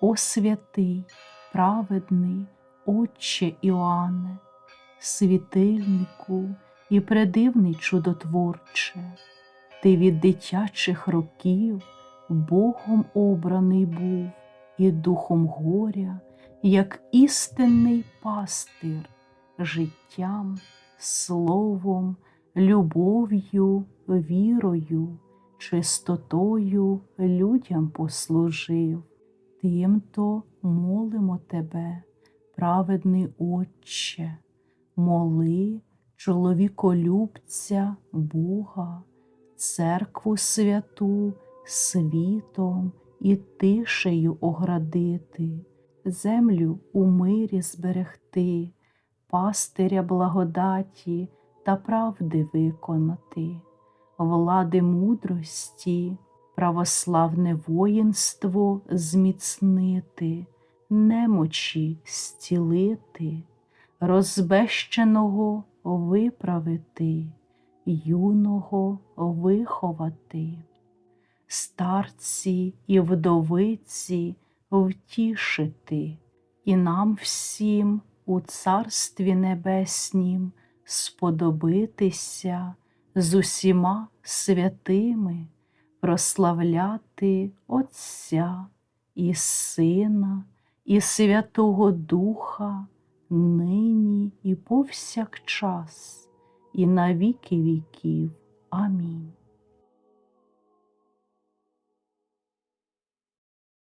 О святий, праведний, Отче Іоанне, світильнику і предивний чудотворче, ти від дитячих років Богом обраний був і духом горя, як істинний пастир, життям, словом, любов'ю, вірою, чистотою людям послужив. Тим-то молимо тебе, праведний Отче, моли чоловіколюбця Бога, церкву святу світом і тишею оградити, землю у мирі зберегти, пастиря благодаті та правди виконати, влади мудрості, православне воїнство зміцнити, немочі зцілити, розбещеного виправити, юного виховати, старці і вдовиці втішити, і нам всім у Царстві Небеснім сподобитися з усіма святими, прославляти Отця і Сина, і Святого Духа, нині і повсякчас, і на віки віків. Амінь.